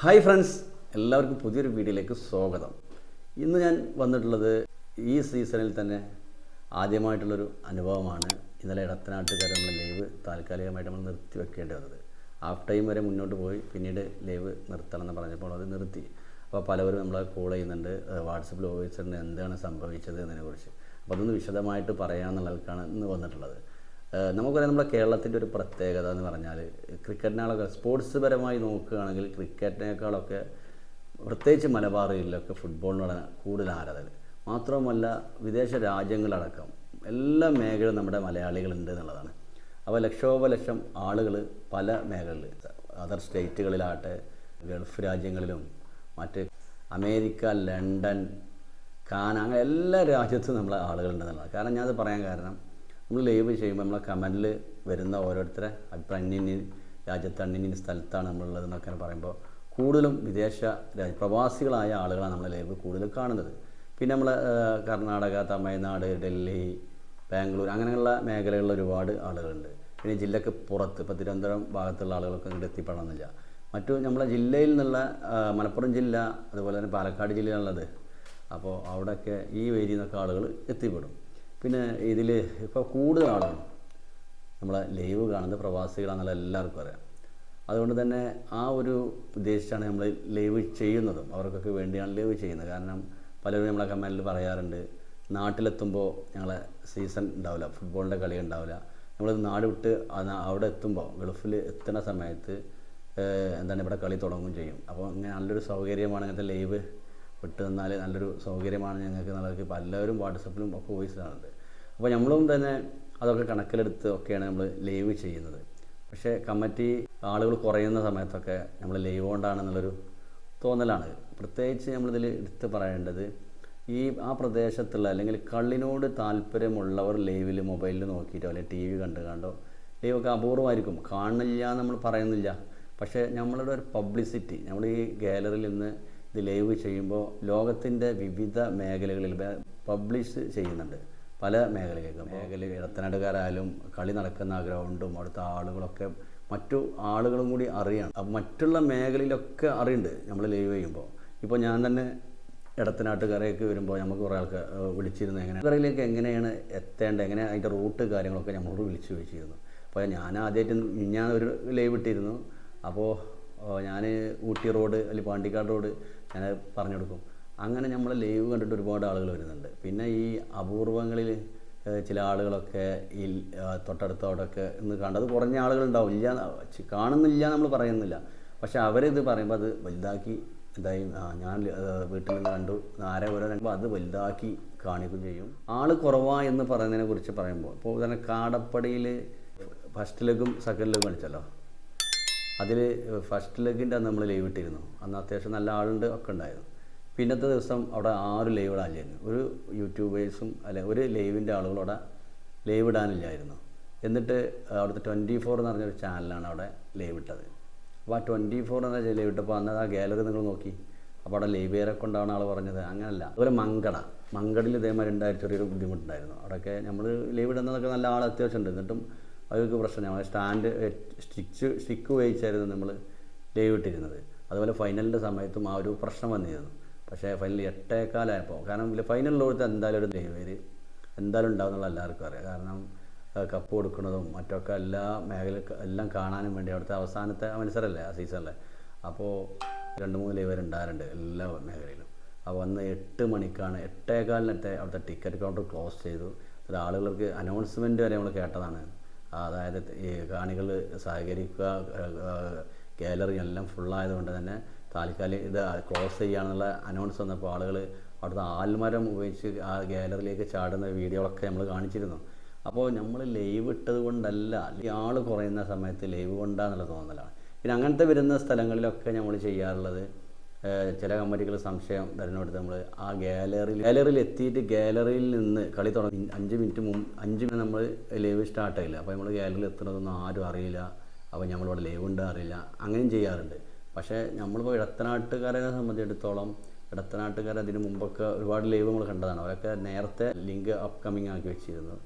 Hi friends എല്ലാവർക്കും പുതിയൊരു വീഡിയോയിലേക്ക് സ്വാഗതം. ഇന്ന് ഞാൻ വന്നിട്ടുള്ളത് ഈ സീസണിൽ തന്നെ ആദ്യമായിട്ടുള്ളൊരു അനുഭവമാണ് ഇന്നലെ ഇടത്തനാട്ടുകാർ നമ്മൾ ലൈവ് താൽക്കാലികമായിട്ട് നമ്മൾ നിർത്തി വെക്കേണ്ടി വന്നത്. ഹാഫ് ടൈം വരെ മുന്നോട്ട് പോയി പിന്നീട് ലൈവ് നിർത്തണം എന്ന് പറഞ്ഞപ്പോൾ അത് നിർത്തി. അപ്പോൾ പലവരും നമ്മളെ കോൾ ചെയ്യുന്നുണ്ട് വാട്സപ്പിൽ ഉണ്ട് എന്താണ് സംഭവിച്ചത് എന്നതിനെക്കുറിച്ച്. അപ്പോൾ അതൊന്ന് വിശദമായിട്ട് പറയാമെന്നുള്ളവർക്കാണ് ഇന്ന് വന്നിട്ടുള്ളത്. നമുക്കറിയാം നമ്മുടെ കേരളത്തിന്റെ ഒരു പ്രത്യേകത എന്ന് പറഞ്ഞാൽ ക്രിക്കറ്റിനേക്കാളൊക്കെ സ്പോർട്സ് പരമായി നോക്കുകയാണെങ്കിൽ ക്രിക്കറ്റിനേക്കാളൊക്കെ പ്രത്യേകിച്ച് മലബാർ ഏരിയയിലൊക്കെ ഫുട്ബോളിനോടാണ് കൂടുതൽ ആരാധന മാത്രവുമല്ല വിദേശ രാജ്യങ്ങളടക്കം എല്ലാ മേഖലയും നമ്മുടെ മലയാളികളുണ്ട് എന്നുള്ളതാണ്. അപ്പോൾ ലക്ഷോപലക്ഷം ആളുകൾ പല മേഖലകളിൽ അതർ സ്റ്റേറ്റുകളിലാകട്ടെ ഗൾഫ് രാജ്യങ്ങളിലും മറ്റ് അമേരിക്ക ലണ്ടൻ കാന അങ്ങനെ എല്ലാ രാജ്യത്തും നമ്മളെ ആളുകളുണ്ടെന്നുള്ളതാണ് കാരണം ഞാനത് പറയാൻ കാരണം നമ്മൾ ലൈവ് ചെയ്യുമ്പോൾ നമ്മളെ കമന്റിൽ വരുന്ന ഓരോരുത്തരെ അഭിപ്രായം ഇന്ന രാജ്യത്താണ് ഇന്ന സ്ഥലത്താണ് നമ്മളുള്ളത് എന്നൊക്കെ പറയുമ്പോൾ കൂടുതലും വിദേശ രാജ്യ പ്രവാസികളായ ആളുകളാണ് നമ്മളെ ലൈവ് കൂടുതൽ കാണുന്നത്. പിന്നെ നമ്മൾ കർണാടക തമിഴ്നാട് ഡൽഹി ബാംഗ്ലൂർ അങ്ങനെയുള്ള മേഖലകളിൽ ഒരുപാട് ആളുകളുണ്ട്. പിന്നെ ജില്ലക്ക് പുറത്ത് ഇപ്പോൾ തിരുവനന്തപുരം ഭാഗത്തുള്ള ആളുകളൊക്കെ ഇങ്ങോട്ട് എത്തിപ്പെടണമെന്നില്ല. മറ്റു നമ്മളെ ജില്ലയിൽ നിന്നുള്ള മലപ്പുറം ജില്ല അതുപോലെ തന്നെ പാലക്കാട് ജില്ലയിലുള്ളത് അപ്പോൾ അവിടെയൊക്കെ ഈ ഏരിയയിൽ നിന്നൊക്കെ ആളുകൾ എത്തിപ്പെടും. പിന്നെ ഇതിൽ ഇപ്പോൾ കൂടുതൽ നമ്മളെ ലൈവ് കാണുന്നത് പ്രവാസികളാണെന്നുള്ള എല്ലാവർക്കും അറിയാം. അതുകൊണ്ട് തന്നെ ആ ഒരു ഉദ്ദേശിച്ചാണ് നമ്മൾ ലൈവ് ചെയ്യുന്നതും അവർക്കൊക്കെ വേണ്ടിയാണ് ലൈവ് ചെയ്യുന്നത്. കാരണം പലരും നമ്മളെ കമന്റിൽ പറയാറുണ്ട് നാട്ടിലെത്തുമ്പോൾ ഞങ്ങളെ സീസൺ ഉണ്ടാവില്ല ഫുട്ബോളിന്റെ കളി ഉണ്ടാവില്ല. നമ്മൾ നാട് വിട്ട് അവിടെ എത്തുമ്പോൾ ഗൾഫിൽ എത്തുന്ന സമയത്ത് എന്താണ് ഇവിടെ കളി തുടങ്ങുകയും ചെയ്യും. അപ്പോൾ ഇങ്ങനെ നല്ലൊരു സൗകര്യമാണ് ഇങ്ങനത്തെ ലൈവ് വിട്ട് തന്നാൽ നല്ലൊരു സൗകര്യമാണ് ഞങ്ങൾക്ക് എന്നുള്ളത് പലരും വാട്സപ്പിലും ഒക്കെ വോയിസ് ഇടാറുണ്ട്. അപ്പോൾ നമ്മളും തന്നെ അതൊക്കെ കണക്കിലെടുത്ത് ഒക്കെയാണ് നമ്മൾ ലൈവ് ചെയ്യുന്നത്. പക്ഷേ കമ്മിറ്റി ആളുകൾ കുറയുന്ന സമയത്തൊക്കെ നമ്മൾ ലൈവ് കൊണ്ടാണെന്നുള്ളൊരു തോന്നലാണ്. പ്രത്യേകിച്ച് നമ്മളിതിൽ എടുത്ത് പറയേണ്ടത് ഈ ആ പ്രദേശത്തുള്ള അല്ലെങ്കിൽ കള്ളിനോട് താല്പര്യമുള്ളവർ ലൈവിൽ മൊബൈലിൽ നോക്കിയിട്ടോ അല്ലെങ്കിൽ ടി വി കണ്ട് കണ്ടോ ലൈവൊക്കെ അപൂർവമായിരിക്കും. കാണില്ല നമ്മൾ പറയുന്നില്ല. പക്ഷേ നമ്മളുടെ ഒരു പബ്ലിസിറ്റി നമ്മൾ ഈ ഗാലറിയിൽ നിന്ന് ഇത് ലൈവ് ചെയ്യുമ്പോൾ ലോകത്തിന്റെ വിവിധ മേഖലകളിൽ പബ്ലിഷ് ചെയ്യുന്നുണ്ട്. പല മേഖലകൾക്കും മേഖല ഇടത്തനാടുകാരായാലും കളി നടക്കുന്ന ഗ്രൗണ്ടും അവിടുത്തെ ആളുകളൊക്കെ മറ്റു ആളുകളും കൂടി അറിയണം. അപ്പം മറ്റുള്ള മേഖലയിലൊക്കെ അറിയുന്നുണ്ട് നമ്മൾ ലൈവ് ചെയ്യുമ്പോൾ. ഇപ്പോൾ ഞാൻ തന്നെ ഇടത്തനാട്ടുകാരേക്ക് വരുമ്പോൾ നമുക്ക് കുറേ ആൾക്ക് വിളിച്ചിരുന്നു എങ്ങനെ. കറിയിലേക്ക് എങ്ങനെയാണ് എത്തേണ്ടത്? എങ്ങനെ അതിന്റെ റൂട്ട് കാര്യങ്ങളൊക്കെ നമ്മളോട് വിളിച്ച് ചോദിച്ചിരുന്നു. അപ്പോൾ ഞാൻ ആദ്യമായിട്ട് ഞാൻ ഒരു ലൈവ് ഇട്ടിരുന്നു. അപ്പോൾ ഞാൻ ഊട്ടി റോഡ് അല്ലെങ്കിൽ പാണ്ടിക്കാട് റോഡ് ഞാൻ പറഞ്ഞു കൊടുക്കും അങ്ങനെ നമ്മൾ ലൈവ് കണ്ടിട്ട് ഒരുപാട് ആളുകൾ വരുന്നുണ്ട്. പിന്നെ ഈ അപൂർവങ്ങളിൽ ചില ആളുകളൊക്കെ ഈ തൊട്ടടുത്ത അവിടെയൊക്കെ ഇന്ന് കണ്ടത് കുറഞ്ഞ ആളുകളുണ്ടാവും. ഇല്ല കാണുന്നില്ല നമ്മൾ പറയുന്നില്ല. പക്ഷെ അവരിത് പറയുമ്പോൾ അത് വലുതാക്കി എന്തായി ഞാൻ വീട്ടിൽ നിന്ന് കണ്ടു. ആരെ ഓരോ കണ്ടപ്പോൾ അത് വലുതാക്കി കാണിക്കുകയും ചെയ്യും. ആൾ കുറവാ എന്ന് പറയുന്നതിനെ കുറിച്ച് പറയുമ്പോൾ ഇപ്പോൾ തന്നെ കാടപ്പടിയിൽ ഫസ്റ്റ് ലെഗും സെക്കൻഡ് ലെഗും കളിച്ചല്ലോ അതിൽ ഫസ്റ്റ് ലെഗിന്റെ അന്ന് നമ്മൾ ലൈവ് ഇട്ടിരുന്നു. അന്ന് അത്യാവശ്യം നല്ല ആളുണ്ട് ഒക്കെ ഉണ്ടായിരുന്നു. പിന്നത്തെ ദിവസം അവിടെ ആറ് ലൈവുകളായിരുന്നു ഒരു യൂട്യൂബേഴ്സും അല്ലെ ഒരു ലൈവിന്റെ ആളുകളവിടെ ലൈവ് ഇടാനില്ലായിരുന്നു. എന്നിട്ട് അവിടുത്തെ ട്വന്റി ഫോർ എന്ന് പറഞ്ഞൊരു ചാനലാണ് അവിടെ ലൈവ് ഇട്ടത്. അപ്പോൾ ആ ട്വന്റി ഫോർ എന്ന ലൈവ് ഇട്ടപ്പോൾ അന്ന് ആ ഗാലറി നിങ്ങൾ നോക്കി. അപ്പോൾ അവിടെ ലൈവേറെ കൊണ്ടാണ് ആൾ പറഞ്ഞത്. അങ്ങനല്ല. അതുപോലെ മങ്കട. മങ്കടിൽ ഇതേമാതിരി ഉണ്ടായ ചെറിയൊരു ബുദ്ധിമുട്ടുണ്ടായിരുന്നു. അവിടെയൊക്കെ നമ്മൾ ലൈവ് ഇടുന്നതൊക്കെ നല്ല ആൾ അത്യാവശ്യം ഉണ്ട്. എന്നിട്ടും അവർക്ക് പ്രശ്നം നമ്മൾ സ്റ്റാൻഡ് സ്റ്റിച്ച് സ്റ്റിക്ക് ഉപയോഗിച്ചായിരുന്നു നമ്മൾ ലൈവ് ഇട്ടിരുന്നത് അതുപോലെ ഫൈനലിന്റെ സമയത്തും ആ ഒരു പ്രശ്നം വന്നിരുന്നു. പക്ഷേ ഫൈനൽ എട്ടേക്കാലായപ്പോൾ കാരണം ഇതിൽ ഫൈനലിലോട്ട് എന്തായാലും ഒരു ലൈവ് എന്തായാലും ഉണ്ടാവും എന്നുള്ള എല്ലാവർക്കും അറിയാം. കാരണം കപ്പ് കൊടുക്കുന്നതും മറ്റൊക്കെ എല്ലാ മേഖല എല്ലാം കാണാനും വേണ്ടി അവിടുത്തെ അവസാനത്തെ മത്സരമല്ലേ ആ സീസണിലെ അപ്പോൾ രണ്ട് മൂന്ന് ലൈവ് ഉണ്ടാകാറുണ്ട് എല്ലാ മേഖലയിലും. അപ്പോൾ അന്ന് എട്ട് മണിക്കാണ് എട്ടേകാലിനത്തെ അവിടുത്തെ ടിക്കറ്റ് കൗണ്ടർ ക്ലോസ് ചെയ്തു. ആളുകൾക്ക് അനൗൺസ്മെന്റ് വരെ നമ്മൾ കേട്ടതാണ്. അതായത് ഈ കാണികൾ സഹകരിക്കുക ഗാലറി എല്ലാം ഫുള്ളായതുകൊണ്ട് തന്നെ താൽക്കാലിക ഇത് ക്ലോസ് ചെയ്യാനുള്ള അനൗൺസ് വന്നപ്പോൾ ആളുകൾ അവിടുത്തെ ആൽമരം ഉപയോഗിച്ച് ആ ഗാലറിയിലേക്ക് ചാടുന്ന വീഡിയോകളൊക്കെ നമ്മൾ കാണിച്ചിരുന്നു. അപ്പോൾ നമ്മൾ ലൈവ് ഇട്ടത് കൊണ്ടല്ല ആൾ കുറയുന്ന സമയത്ത് ലൈവ് കൊണ്ടാന്നുള്ള തോന്നലാണ്. പിന്നെ അങ്ങനത്തെ വരുന്ന സ്ഥലങ്ങളിലൊക്കെ നമ്മൾ ചെയ്യാറുള്ളത് ചില കമ്മിറ്റികൾ സംശയം വരുന്നിടത്ത് നമ്മൾ ആ ഗാലറിയിൽ ഗാലറിയിൽ എത്തിയിട്ട് ഗാലറിയിൽ നിന്ന് കളി തുടങ്ങി. അഞ്ച് മിനിറ്റ് മുമ്പ് അഞ്ച് മിനിറ്റ് നമ്മൾ ലൈവ് സ്റ്റാർട്ട് ആയില്ല. അപ്പോൾ നമ്മൾ ഗാലറിയിൽ എത്തുന്നതൊന്നും ആരും അറിയില്ല. അപ്പോൾ നമ്മളിവിടെ ലൈവ് ഉണ്ട് അറിയില്ല. അങ്ങനെയും ചെയ്യാറുണ്ട്. പക്ഷേ നമ്മളിപ്പോൾ ഇടത്തനാട്ടുകാരെ സംബന്ധിച്ചിടത്തോളം ഇടത്തനാട്ടുകാർ അതിന് മുമ്പൊക്കെ ഒരുപാട് ലൈവ് നമ്മൾ കണ്ടതാണ്. അവരൊക്കെ നേരത്തെ ലിങ്ക് അപ്കമിങ് ആക്കി വെച്ചിരുന്നു.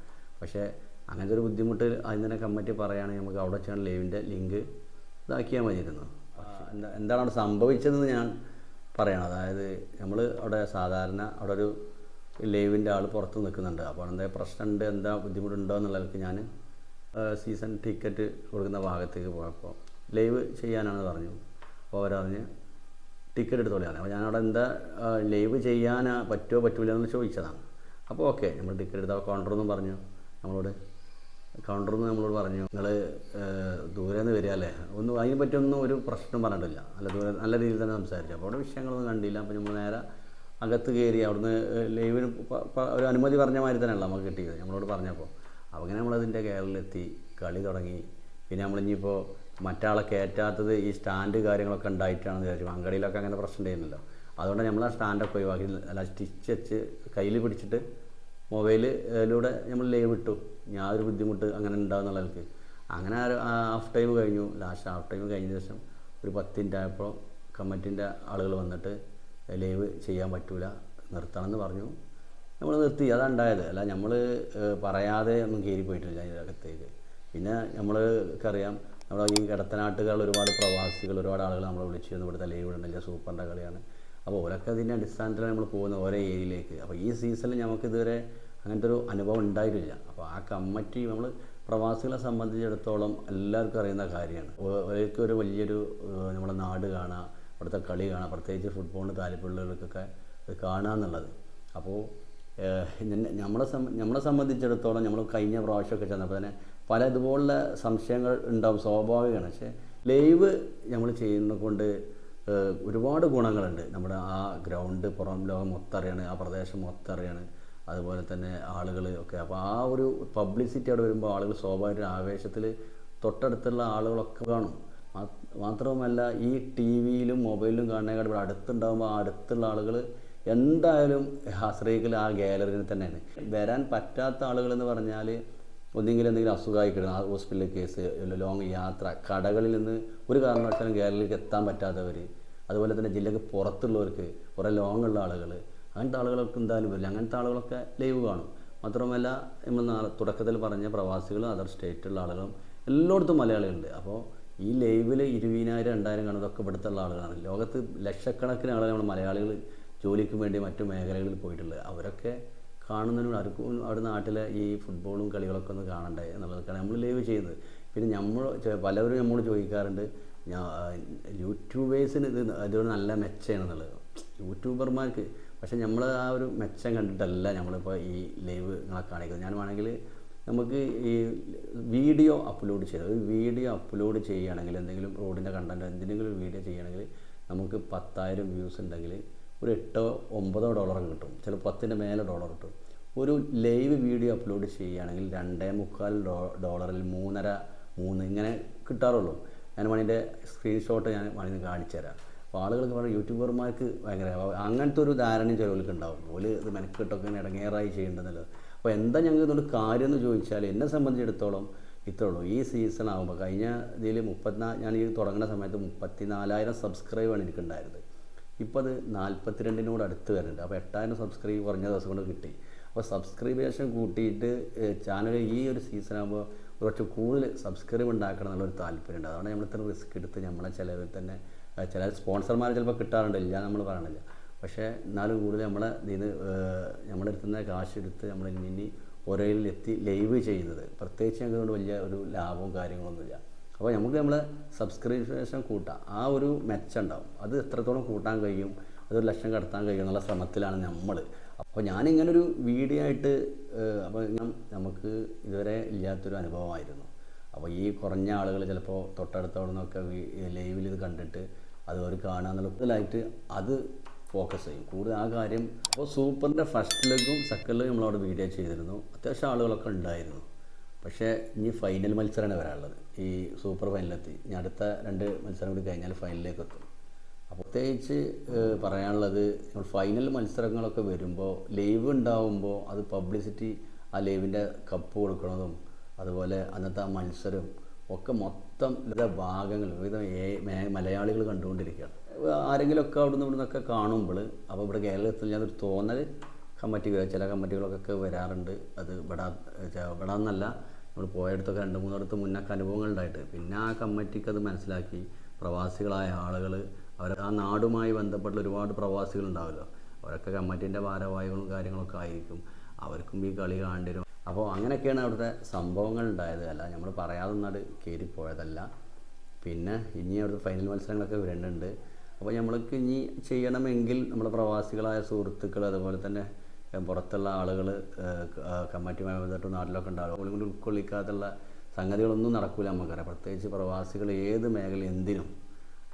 പക്ഷേ അങ്ങനത്തെ ഒരു ബുദ്ധിമുട്ട് അതിന് തന്നെ കമ്മിറ്റി പറയുകയാണെങ്കിൽ നമുക്ക് അവിടെ വെച്ചാണ് ലൈവിന്റെ ലിങ്ക് ഇതാക്കിയാൽ മതിയായിരുന്നു. എന്താ എന്താണ് അവിടെ സംഭവിച്ചതെന്ന് ഞാൻ പറയണം. അതായത് നമ്മൾ അവിടെ സാധാരണ അവിടെ ഒരു ലൈവിന്റെ ആൾ പുറത്ത് നിൽക്കുന്നുണ്ട്. അപ്പോൾ എന്താ പ്രശ്നമുണ്ട് എന്താ ബുദ്ധിമുട്ടുണ്ടോ എന്നുള്ളവർക്ക് ഞാൻ സീസൺ ടിക്കറ്റ് കൊടുക്കുന്ന ഭാഗത്തേക്ക് പോയപ്പോൾ ലൈവ് ചെയ്യാനാണ് പറഞ്ഞു. അപ്പോൾ അവരറിഞ്ഞ് ടിക്കറ്റ് എടുത്തോളിയാണ് അപ്പോൾ ഞാനവിടെ എന്താ ലൈവ് ചെയ്യാനാ പറ്റുമോ പറ്റൂല എന്ന് ചോദിച്ചതാണ്. അപ്പോൾ ഓക്കെ നമ്മൾ ടിക്കറ്റ് എടുത്ത കൗണ്ടറൊന്നും പറഞ്ഞു. നമ്മളോട് കൗണ്ടറിൽ നിന്ന് നമ്മളോട് പറഞ്ഞു നിങ്ങൾ ദൂരെ നിന്ന് വരിക അല്ലേ ഒന്നും അതിനെ പറ്റിയൊന്നും ഒരു പ്രശ്നം പറഞ്ഞിട്ടില്ല. നല്ല ദൂരെ നല്ല രീതിയിൽ തന്നെ സംസാരിച്ചു. അപ്പോൾ അവിടെ വിഷയങ്ങളൊന്നും കണ്ടില്ല. അപ്പോൾ നമ്മൾ നേരെ അകത്ത് കയറി അവിടുന്ന് ലൈവിന് ഒരു അനുമതി പറഞ്ഞ മാതിരി തന്നെയല്ല നമുക്ക് കിട്ടിയത് നമ്മളോട് പറഞ്ഞപ്പോൾ അപ്പോൾ അങ്ങനെ നമ്മളതിന്റെ കേരളത്തിലെത്തി കളി തുടങ്ങി. പിന്നെ നമ്മളിനിയിപ്പോൾ മറ്റാളെ കയറ്റാത്തത് ഈ സ്റ്റാൻഡ് കാര്യങ്ങളൊക്കെ ഉണ്ടായിട്ടാണെന്ന് വിചാരിച്ചു. അങ്കടിയിലൊക്കെ അങ്ങനെ പ്രശ്നം ഉണ്ടായിരുന്നല്ലോ. അതുകൊണ്ട് നമ്മൾ ആ സ്റ്റാൻഡൊക്കെ ഒഴിവാക്കി അല്ല സ്റ്റിച്ച് വെച്ച് കയ്യിൽ പിടിച്ചിട്ട് മൊബൈലിലൂടെ നമ്മൾ ലൈവ് ഇട്ടു. യാതൊരു ബുദ്ധിമുട്ട് അങ്ങനെ ഉണ്ടാകുന്നുള്ള എനിക്ക് അങ്ങനെ ഹാഫ് ടൈം കഴിഞ്ഞു. ലാസ്റ്റ് ഹാഫ് ടൈം കഴിഞ്ഞ ശേഷം ഒരു പത്ത് മിനിറ്റ് ആയപ്പോൾ കമ്മിറ്റിന്റെ ആളുകൾ വന്നിട്ട് ലൈവ് ചെയ്യാൻ പറ്റൂല നിർത്തണം എന്ന് പറഞ്ഞു. നമ്മൾ നിർത്തി. അതാണ് ഉണ്ടായത്. അല്ല നമ്മൾ പറയാതെ ഒന്നും കയറി പോയിട്ടില്ല അതിനകത്തേക്ക് പിന്നെ നമ്മൾക്കറിയാം നമ്മുടെ ഈ കിടത്തനാട്ടുകാരിൽ ഒരുപാട് പ്രവാസികൾ ഒരുപാട് ആളുകൾ നമ്മളെ വിളിച്ചിരുന്നു ഇവിടുത്തെ ലൈവ് ഉണ്ടെങ്കിൽ സൂപ്പറിന്റെ കളിയാണ്. അപ്പോൾ ഓരൊക്കെ അതിന്റെ അടിസ്ഥാനത്തിലാണ് നമ്മൾ പോകുന്നത് ഓരോ ഏരിയയിലേക്ക്. അപ്പോൾ ഈ സീസണിൽ നമുക്ക് ഇതുവരെ അങ്ങനത്തെ ഒരു അനുഭവം ഉണ്ടായിട്ടില്ല. അപ്പോൾ ആ കമ്മിറ്റി നമ്മൾ പ്രവാസികളെ സംബന്ധിച്ചിടത്തോളം എല്ലാവർക്കും അറിയുന്ന കാര്യമാണ്. അവർക്ക് ഒരു വലിയൊരു നമ്മുടെ നാട് കാണുക അവിടുത്തെ കളി കാണുക പ്രത്യേകിച്ച് ഫുട്ബോളിന് താല്പര്യമുള്ളവർക്കൊക്കെ അത് കാണുക എന്നുള്ളത്. അപ്പോൾ നമ്മളെ നമ്മളെ സംബന്ധിച്ചിടത്തോളം നമ്മൾ കഴിഞ്ഞ പ്രാവശ്യമൊക്കെ ചെന്നപ്പോൾ തന്നെ പല ഇതുപോലുള്ള സംശയങ്ങൾ ഉണ്ടാവും സ്വാഭാവികമാണ്. പക്ഷേ ലൈവ് നമ്മൾ ചെയ്യുന്നത് കൊണ്ട് ഒരുപാട് ഗുണങ്ങളുണ്ട്. നമ്മുടെ ആ ഗ്രൗണ്ട് പുറം ലോകം മൊത്തറിയാണ് ആ പ്രദേശം മൊത്തറിയാണ് അതുപോലെ തന്നെ ആളുകൾ ഒക്കെ. അപ്പോൾ ആ ഒരു പബ്ലിസിറ്റി അവിടെ വരുമ്പോൾ ആളുകൾ സ്വാഭാവിക ആവേശത്തിൽ തൊട്ടടുത്തുള്ള ആളുകളൊക്കെ കാണും. മാത്രവുമല്ല ഈ ടി വിയിലും മൊബൈലിലും കാണുന്നതിനേക്കാൾ ഇവിടെ അടുത്തുണ്ടാകുമ്പോൾ ആ അടുത്തുള്ള ആളുകൾ എന്തായാലും ആശ്രയിക്കൽ ആ ഗാലറിയിൽ തന്നെയാണ്. വരാൻ പറ്റാത്ത ആളുകൾ എന്ന് പറഞ്ഞാൽ ഒന്നെങ്കിലും എന്തെങ്കിലും അസുഖമായി കിടന്ന ഹോസ്പിറ്റലിൽ കേസ് ലോങ് യാത്ര കടകളിൽ നിന്ന് ഒരു കാരണവശാലും കേരളത്തിലേക്ക് എത്താൻ പറ്റാത്തവർ അതുപോലെ തന്നെ ജില്ലക്ക് പുറത്തുള്ളവർക്ക് കുറേ ലോങ് ഉള്ള ആളുകൾ അങ്ങനത്തെ ആളുകളൊക്കെ എന്തായാലും വരില്ല. അങ്ങനത്തെ ആളുകളൊക്കെ ലൈവ് കാണും. മാത്രമല്ല നമ്മൾ തുടക്കത്തിൽ പറഞ്ഞ പ്രവാസികളും അതർ സ്റ്റേറ്റുള്ള ആളുകളും എല്ലായിടത്തും മലയാളികളുണ്ട്. അപ്പോൾ ഈ ലൈവിൽ ഇരുപതിനായിരം രണ്ടായിരം കാണുന്നതൊക്കെ ഇവിടുത്തെ ഉള്ള ആളുകളാണ്. ലോകത്ത് ലക്ഷക്കണക്കിന് ആളുകൾ നമ്മൾ മലയാളികൾ ജോലിക്ക് വേണ്ടി മറ്റു മേഖലകളിൽ പോയിട്ടുള്ളത്. അവരൊക്കെ കാണുന്നതിനോട് അടുക്കും അവിടെ നാട്ടിലെ ഈ ഫുട്ബോളും കളികളൊക്കെ ഒന്ന് കാണണ്ടേ എന്നുള്ളതൊക്കെയാണ് നമ്മൾ ലൈവ് ചെയ്യുന്നത്. പിന്നെ നമ്മൾ പലവരും നമ്മൾ ചോദിക്കാറുണ്ട് യൂട്യൂബേഴ്സിന് ഇത് ഇതൊരു നല്ല മെച്ചമാണെന്നുള്ളത് യൂട്യൂബർമാർക്ക് പക്ഷേ നമ്മൾ ആ ഒരു മെച്ചം കണ്ടിട്ടല്ല നമ്മളിപ്പോൾ ഈ ലൈവ് നിങ്ങളെ കാണിക്കുന്നത്. ഞാൻ വേണമെങ്കിൽ നമുക്ക് ഈ വീഡിയോ അപ്ലോഡ് ചെയ്ത് ഒരു വീഡിയോ അപ്ലോഡ് ചെയ്യുകയാണെങ്കിൽ എന്തെങ്കിലും റോഡിന്റെ കണ്ടന്റ് എന്തെങ്കിലും ഒരു വീഡിയോ ചെയ്യുകയാണെങ്കിൽ നമുക്ക് പത്തായിരം വ്യൂസ് ഉണ്ടെങ്കിൽ ഒരു എട്ടോ ഒമ്പതോ ഡോളർ കിട്ടും. ചിലപ്പോൾ പത്തിന്റെ മേലെ ഡോളർ കിട്ടും. ഒരു ലൈവ് വീഡിയോ അപ്ലോഡ് ചെയ്യുകയാണെങ്കിൽ രണ്ടേ മുക്കാൽ ഡോളറിൽ മൂന്നര മൂന്ന് ഇങ്ങനെ കിട്ടാറുള്ളൂ. ഞാൻ മണിന്റെ സ്ക്രീൻഷോട്ട് ഞാൻ മണിന്ന് കാണിച്ചു തരാം അപ്പോൾ ആളുകൾക്ക് പറഞ്ഞാൽ യൂട്യൂബർമാർക്ക് ഭയങ്കര അങ്ങനത്തെ ഒരു ധാരണയും ചിലവർക്ക് ഉണ്ടാവും ഓൽ ഇത് മെനക്കെട്ടൊക്കെ ഇടങ്ങേറായി ചെയ്യേണ്ടതല്ലോ. അപ്പോൾ എന്താ ഞങ്ങൾക്ക് ഇതുകൊണ്ട് കാര്യം എന്ന് ചോദിച്ചാൽ എന്നെ സംബന്ധിച്ചിടത്തോളം ഇത്രേ ഉള്ളൂ ഈ സീസൺ ആകുമ്പോൾ കഴിഞ്ഞ ഇതിൽ മുപ്പത്തിനാ ഞാൻ ഈ തുടങ്ങുന്ന സമയത്ത് മുപ്പത്തി നാലായിരം സബ്സ്ക്രൈബാണ് എനിക്കുണ്ടായിരുന്നത്. ഇപ്പോൾ അത് നാൽപ്പത്തിരണ്ടിനോട് അടുത്ത് വരുന്നുണ്ട്. അപ്പോൾ എട്ടായിരം സബ്സ്ക്രൈബ് കുറഞ്ഞ ദിവസം കൊണ്ട് കിട്ടി. അപ്പോൾ സബ്സ്ക്രൈബേഷൻ കൂട്ടിയിട്ട് ചാനൽ ഈ ഒരു സീസൺ ആകുമ്പോൾ കുറച്ച് കൂടുതൽ സബ്സ്ക്രൈബ് ഉണ്ടാക്കണം എന്നുള്ളൊരു താല്പര്യമുണ്ട് അതുകൊണ്ട് നമ്മൾ ഇത്ര റിസ്ക് എടുത്ത് നമ്മളെ ചിലവിൽ തന്നെ ചില സ്പോൺസർമാർ ചിലപ്പോൾ കിട്ടാറുണ്ട്. ഇല്ല നമ്മൾ പറയണില്ല. പക്ഷേ എന്നാലും കൂടുതൽ നമ്മളെ ഇതിന് നമ്മുടെ അടുത്തുനിന്ന് കാശ് എടുത്ത് നമ്മൾ ഇനി എത്തി ലൈവ് ചെയ്യുന്നത്. പ്രത്യേകിച്ച് ഞങ്ങൾക്ക് വലിയ ഒരു ലാഭവും കാര്യങ്ങളൊന്നുമില്ല. അപ്പോൾ നമുക്ക് നമ്മളെ സബ്സ്ക്രിപ്ഷൻ കൂട്ടാം. ആ ഒരു മെച്ചം ഉണ്ടാവും അത് എത്രത്തോളം കൂട്ടാൻ കഴിയും? അതൊരു ലക്ഷം കടത്താൻ കഴിയും എന്നുള്ള ശ്രമത്തിലാണ് നമ്മൾ അപ്പോൾ ഞാനിങ്ങനൊരു വീഡിയോ ആയിട്ട് അപ്പോൾ ഞാൻ നമുക്ക് ഇതുവരെ ഇല്ലാത്തൊരു അനുഭവമായിരുന്നു. അപ്പോൾ ഈ കുറഞ്ഞ ആളുകൾ ചിലപ്പോൾ തൊട്ടടുത്തവിടെ നിന്നൊക്കെ ലൈവിൽ ഇത് കണ്ടിട്ട് അത് അവർ കാണുക എന്നുള്ള അത് ഫോക്കസ് ചെയ്യും. കൂടുതൽ ആ കാര്യം അപ്പോൾ സൂപ്പറിന്റെ ഫസ്റ്റ് ലെഗും സെക്കൻഡ് ലെഗും നമ്മളവിടെ വീഡിയോ ചെയ്തിരുന്നു. അത്യാവശ്യം ആളുകളൊക്കെ ഉണ്ടായിരുന്നു. പക്ഷേ ഇനി ഫൈനൽ മത്സരമാണ് വരാനുള്ളത്. ഈ സൂപ്പർ ഫൈനലെത്തി ഇനി അടുത്ത രണ്ട് മത്സരം കൂടി കഴിഞ്ഞാൽ ഫൈനലിലേക്ക് എത്തും. അപ്പോൾ പ്രത്യേകിച്ച് പറയാനുള്ളത് ഫൈനൽ മത്സരങ്ങളൊക്കെ വരുമ്പോൾ ലൈവ് ഉണ്ടാവുമ്പോൾ അത് പബ്ലിസിറ്റി ആ ലൈവിന്റെ കപ്പ് കൊടുക്കുന്നതും അതുപോലെ അന്നത്തെ ആ മത്സരം ഒക്കെ മൊത്തം വിവിധ ഭാഗങ്ങൾ വിവിധ മലയാളികൾ കണ്ടുകൊണ്ടിരിക്കുകയാണ്. ആരെങ്കിലുമൊക്കെ അവിടെ നിന്ന് ഇവിടെ നിന്നൊക്കെ കാണുമ്പോൾ അപ്പോൾ ഇവിടെ കേരളത്തിൽ ഞാനൊരു തോന്നൽ കമ്മിറ്റികൾ ചില കമ്മിറ്റികളൊക്കെ വരാറുണ്ട്. അത് ഇവിടെ ഇവിടെ എന്നല്ല നമ്മൾ പോയടത്തൊക്കെ രണ്ട് മൂന്നിടത്ത് മുന്നൊക്കെ അനുഭവങ്ങൾ ഉണ്ടായിട്ട് പിന്നെ ആ കമ്മിറ്റിക്ക് അത് മനസ്സിലാക്കി. പ്രവാസികളായ ആളുകൾ അവർ ആ നാടുമായി ബന്ധപ്പെട്ട ഒരുപാട് പ്രവാസികൾ ഉണ്ടാവുമല്ലോ അവരൊക്കെ കമ്മിറ്റീന്റെ ഭാരവാഹികളും കാര്യങ്ങളൊക്കെ ആയിരിക്കും. അവർക്കും ഈ കളി കാണ്ടിരും അപ്പോൾ അങ്ങനെയൊക്കെയാണ് അവിടുത്തെ സംഭവങ്ങൾ ഉണ്ടായത് അല്ല നമ്മൾ പറയാതെ നാട് കയറിപ്പോയതല്ല. പിന്നെ ഇനി അവിടുത്തെ ഫൈനൽ മത്സരങ്ങളൊക്കെ വരേണ്ടതുണ്ട്. അപ്പോൾ നമ്മൾക്ക് ഇനി ചെയ്യണമെങ്കിൽ നമ്മുടെ പ്രവാസികളായ സുഹൃത്തുക്കൾ അതുപോലെ തന്നെ പുറത്തുള്ള ആളുകൾ കമ്മിറ്റിയുമായി ബന്ധപ്പെട്ട് നാട്ടിലൊക്കെ ഉണ്ടാവും അവളും കൂടി ഉൾക്കൊള്ളിക്കാത്തുള്ള സംഗതികളൊന്നും നടക്കില്ല നമുക്കറിയാം. പ്രത്യേകിച്ച് പ്രവാസികൾ ഏത് മേഖല എന്തിനും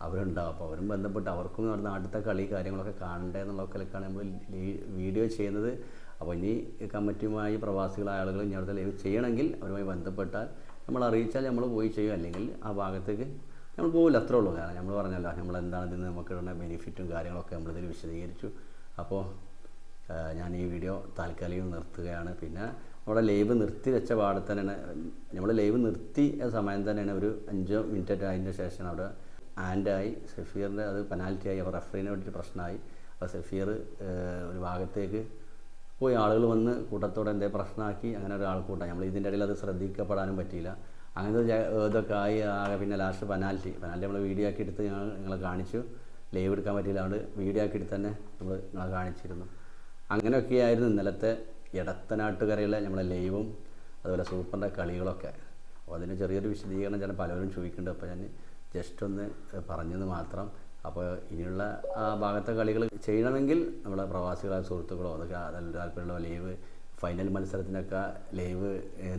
അവരുണ്ടാവും. അപ്പോൾ അവരും ബന്ധപ്പെട്ട് അവർക്കും നടന്ന നാട്ടിലത്തെ കളി കാര്യങ്ങളൊക്കെ കാണണ്ടേ ഇലക്കാണ് നമ്മൾ വീഡിയോ ചെയ്യുന്നത്. അപ്പോൾ ഇനി കമ്മിറ്റിയുമായി പ്രവാസികളായ ആളുകൾ ഇനി അവിടുത്തെ ലൈവ് ചെയ്യണമെങ്കിൽ അവരുമായി ബന്ധപ്പെട്ടാൽ നമ്മൾ അറിയിച്ചാൽ നമ്മൾ പോയി ചെയ്യും അല്ലെങ്കിൽ ആ ഭാഗത്തേക്ക് നമ്മൾ പോകില്ല അത്രേ ഉള്ളൂ. കാരണം നമ്മൾ പറഞ്ഞല്ലോ നമ്മൾ എന്താണ് ഇതിന് നമുക്ക് ഇടുന്ന ബെനിഫിറ്റും കാര്യങ്ങളൊക്കെ നമ്മളിതിൽ വിശദീകരിച്ചു. അപ്പോൾ ഞാൻ ഈ വീഡിയോ താൽക്കാലികം നിർത്തുകയാണ്. പിന്നെ നമ്മുടെ ലൈവ് നിർത്തി വെച്ച പാടെ തന്നെയാണ് നമ്മൾ ലൈവ് നിർത്തി സമയം തന്നെയാണ് ഒരു അഞ്ചോ മിനിറ്റ് അതിന്റെ ശേഷം അവിടെ ആൻഡായി സഫീറിന്റെ അത് പെനാൽറ്റി ആയി അപ്പോൾ റഫറീനെ വേണ്ടിയിട്ട് പ്രശ്നമായി. അപ്പോൾ സഫീർ ഒരു ഭാഗത്തേക്ക് പോയി ആളുകൾ വന്ന് കൂട്ടത്തോടെ എന്തേ പ്രശ്നമാക്കി അങ്ങനെ ഒരാൾ കൂട്ടാം നമ്മൾ ഇതിന്റെ ഇടയിൽ അത് ശ്രദ്ധിക്കപ്പെടാനും പറ്റിയില്ല. അങ്ങനത്തെ ഇതൊക്കെ ആയി ആകെ പിന്നെ ലാസ്റ്റ് പെനാൽറ്റി പെനാൽറ്റി നമ്മൾ വീഡിയോ ആക്കി എടുത്ത് ഞങ്ങൾ നിങ്ങളെ കാണിച്ചു. ലൈവ് എടുക്കാൻ പറ്റിയില്ല അതുകൊണ്ട് വീഡിയോ ആക്കി എടുത്ത് തന്നെ നമ്മൾ നിങ്ങളെ കാണിച്ചിരുന്നു. അങ്ങനെയൊക്കെയായിരുന്നു ഇന്നലത്തെ ഇടത്തനാട്ടുകരയിലെ നമ്മളെ ലൈവും അതുപോലെ സൂപ്പറിന്റെ കളികളൊക്കെ. അപ്പോൾ അതിന് ചെറിയൊരു വിശദീകരണം ചില പലവരും ചോദിക്കുന്നുണ്ട്. അപ്പോൾ ഞാൻ ജസ്റ്റ് ഒന്ന് പറഞ്ഞത് മാത്രം. അപ്പോൾ ഇനിയുള്ള ആ ഭാഗത്തെ കളികൾ ചെയ്യണമെങ്കിൽ നമ്മളെ പ്രവാസികളായ സുഹൃത്തുക്കളോ അതൊക്കെ അതിൽ താല്പര്യമുള്ള ലൈവ് ഫൈനൽ മത്സരത്തിനൊക്കെ ലൈവ്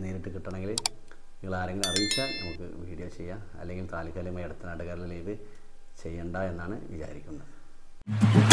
നേരിട്ട് കിട്ടണമെങ്കിൽ നിങ്ങൾ ആരെങ്കിലും അറിയിച്ചാൽ നമുക്ക് വീഡിയോ ചെയ്യാം. അല്ലെങ്കിൽ താൽക്കാലികമായി അടുത്ത ലൈവ് ചെയ്യണ്ട എന്നാണ് വിചാരിക്കുന്നത്.